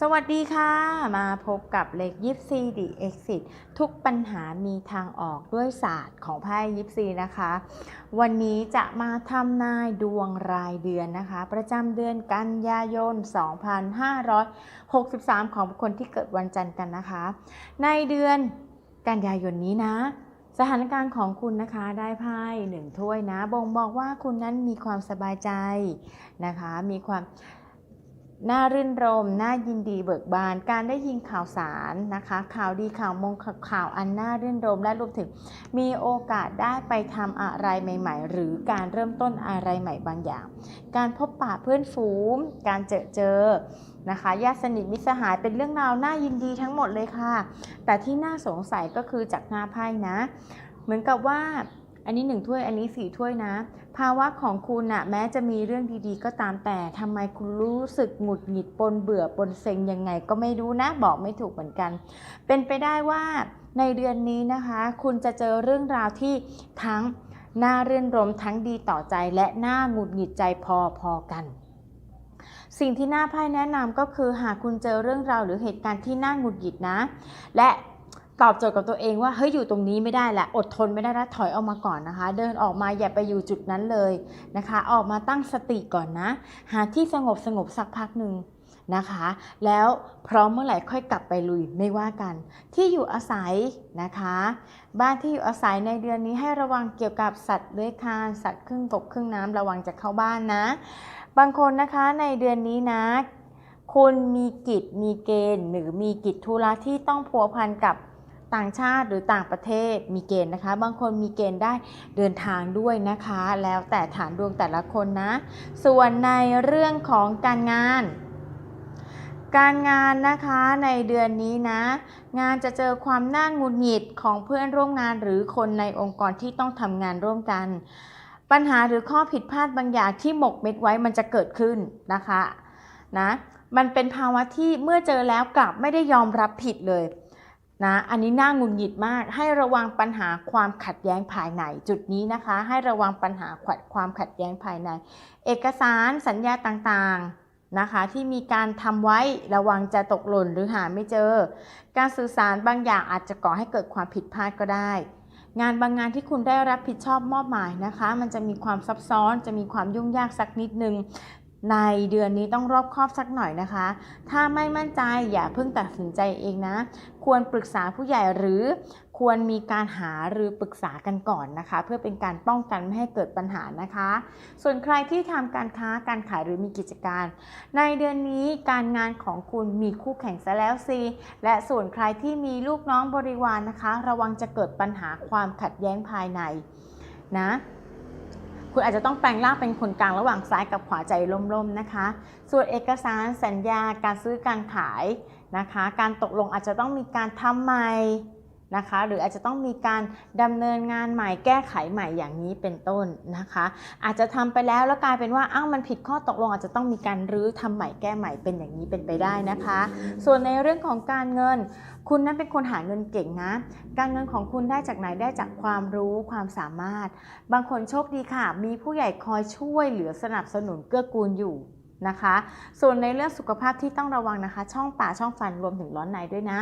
สวัสดีค่ะ มาพบกับเลขยิปซีดีเอ็กซิทุกปัญหามีทางออกด้วยศาสตร์ของไพ่ยิปซีนะคะ วันนี้จะมาทำนายดวงรายเดือนนะคะ ประจำเดือนกันยายน 2563 ของคนที่เกิดวันจันทร์กันนะคะ ในเดือนกันยายนนี้นะสถานการณ์ของคุณนะคะได้ไพ่หนึ่งถ้วยนะ บ่งบอกว่าคุณนั้นมีความสบายใจนะคะ มีความ น่ารื่นรมน่ายินดีเบิกบาน การได้ยินข่าวสารนะคะ ข่าวดีข่าวมงข่าวอันน่ารื่นรมและรวมถึง มีโอกาสได้ไปทำอะไรใหม่ ๆ หรือการเริ่มต้นอะไรใหม่บางอย่าง การพบปะเพื่อนฝูงการเจอเจอนะคะญาติสนิทมิตรสหายเป็นเรื่องราวน่ายินดีทั้งหมดเลยค่ะ แต่ที่น่าสงสัยก็คือจากหน้าไพ่นะ เหมือนกับว่า อันนี้หนึ่งถ้วย อันนี้สี่ถ้วยนะ ภาวะของคุณนะแม้จะมีเรื่องดีๆ ก็ตามแต่ทำไมคุณรู้สึกหงุดหงิดปนเบื่อปนเซ็งยังไงก็ไม่รู้นะ บอกไม่ถูกเหมือนกัน เป็นไปได้ว่าในเดือนนี้นะคะ คุณจะเจอเรื่องราวที่ทั้งน่าเรื่นรมทั้งดีต่อใจและน่าหงุดหงิดใจพอๆกันสิ่งที่น่าพ่ายแนะนำก็คือหากคุณเจอเรื่องราวหรือเหตุการณ์ที่น่าหงุดหงิดนะ และ ตอบโจทย์กับตัวเองว่าเฮ้ยอยู่ตรงนี้ไม่ได้ละอดทนไม่ได้แล้วถอยออกมาก่อนนะคะ เดินออกมาอย่าไปอยู่จุดนั้นเลยนะคะ ออกมาตั้งสติก่อนนะ หาที่สงบสงบสักพักหนึ่งนะคะ แล้วพร้อมเมื่อไหร่ค่อยกลับไปลุยไม่ว่ากัน ที่อยู่อาศัยนะคะ บ้านที่อยู่อาศัยในเดือนนี้ให้ระวังเกี่ยวกับสัตว์เลื้อยคลานสัตว์ครึ่งบกครึ่งน้ำระวังจะเข้าบ้านนะ บางคนนะคะในเดือนนี้นะคุณมีกิจมีเกณฑ์ หรือมีกิจธุระที่ต้องพัวพันกับ ต่างชาติหรือต่างประเทศมีเกณฑ์นะคะ บางคนมีเกณฑ์ได้เดินทางด้วยนะคะ แล้วแต่ฐานดวงแต่ละคนนะ ส่วนในเรื่องของการงาน การงานนะคะในเดือนนี้นะ งานจะเจอความน่างุดหงิดของเพื่อนร่วมงานหรือคนในองค์กรที่ต้องทำงานร่วมกัน ปัญหาหรือข้อผิดพลาดบางอย่างที่หมกเม็ดไว้มันจะเกิดขึ้นนะคะนะมันเป็นภาวะที่เมื่อเจอแล้วกลับไม่ได้ยอมรับผิดเลย นะอันนี้น่างุดหงิดมาก ให้ระวังปัญหาความขัดแย้งภายในจุดนี้นะคะ ให้ระวังปัญหาความขัดแย้งภายใน เอกสารสัญญาต่างๆนะคะ ที่มีการทำไว้ระวังจะตกหล่นหรือหาไม่เจอ การสื่อสารบางอย่างอาจจะก่อให้เกิดความผิดพลาดก็ได้ งานบางงานที่คุณได้รับผิดชอบมอบหมายนะคะ มันจะมีความซับซ้อนจะมีความยุ่งยากสักนิดนึง ในเดือนนี้ต้องรอบคอบสักหน่อยนะคะ ถ้าไม่มั่นใจอย่าเพิ่งตัดสินใจเองนะ ควรปรึกษาผู้ใหญ่หรือควรมีการหาหรือปรึกษากันก่อนนะคะ เพื่อเป็นการป้องกันไม่ให้เกิดปัญหานะคะ ส่วนใครที่ทำการค้าการขายหรือมีกิจการ ในเดือนนี้การงานของคุณมีคู่แข่งซะแล้วสิและส่วนใครที่มีลูกน้องบริวารนนะคะ ระวังจะเกิดปัญหาความขัดแย้งภายในนะ คุณอาจจะต้องแปลงร่างเป็นคนกลางระหว่างซ้ายกับขวาใจล่มๆนะคะ ส่วนเอกสารสัญญาการซื้อการขายนะคะ การตกลงอาจจะต้องมีการทำใหม่ นะคะ หรืออาจจะต้องมีการดำเนินงานใหม่แก้ไขใหม่อย่างนี้เป็นต้นนะคะ อาจจะทำไปแล้วแล้วกลายเป็นว่าอ้าวมันผิดข้อตกลง อาจจะต้องมีการรื้อทำใหม่แก้ใหม่เป็นอย่างนี้เป็นไปได้นะคะ ส่วนในเรื่องของการเงิน คุณนั้นเป็นคนหาเงินเก่งนะ การเงินของคุณได้จากไหนได้จากความรู้ความสามารถ บางคนโชคดีค่ะ มีผู้ใหญ่คอยช่วยเหลือสนับสนุนเกื้อกูลอยู่ นะคะ ส่วนในเรื่องสุขภาพที่ต้องระวังนะคะ ช่องปากช่องฟันรวมถึงร้อนในด้วยนะ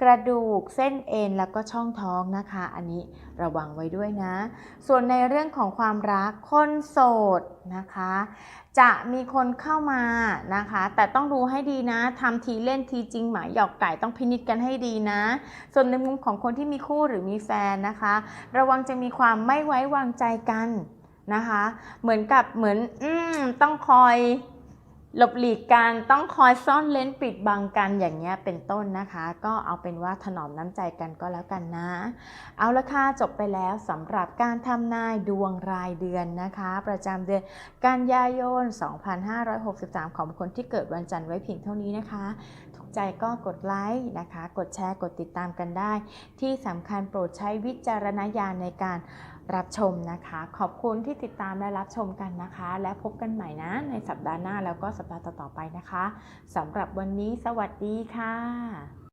กระดูกเส้นเอ็นแล้วก็ช่องท้องนะคะ อันนี้ระวังไว้ด้วยนะ ส่วนในเรื่องของความรักคนโสดนะคะ จะมีคนเข้ามานะคะ แต่ต้องดูให้ดีนะทำทีเล่นทีจริงหมายหยอกไก่ต้องพินิจกันให้ดีนะ ส่วนในมุมของคนที่มีคู่หรือมีแฟนนะคะ ระวังจะมีความไม่ไว้วางใจกันนะคะ เหมือนกับเหมือนอต้องคอย หลบหลีกกันต้องคอยซ่อนเลนปิดบังกันอย่างเงี้ยเป็นต้นนะคะ ก็เอาเป็นว่าถนอมน้ำใจกันก็แล้วกันนะ เอาละค่ะจบไปแล้วสำหรับการทำนายดวงรายเดือนนะคะ ประจำเดือนกันยายน 2563 ของคนที่เกิดวันจันทร์ไว้เพียงเท่านี้นะคะถูกใจก็กดไลค์นะคะ กดแชร์กดติดตามกันได้ ที่สำคัญโปรดใช้วิจารณญาณในการ รับชมนะคะ ขอบคุณที่ติดตามและรับชมกันนะคะ และพบกันใหม่นะ ในสัปดาห์หน้าแล้วก็สัปดาห์ต่อๆไปนะคะสำหรับวันนี้สวัสดีค่ะ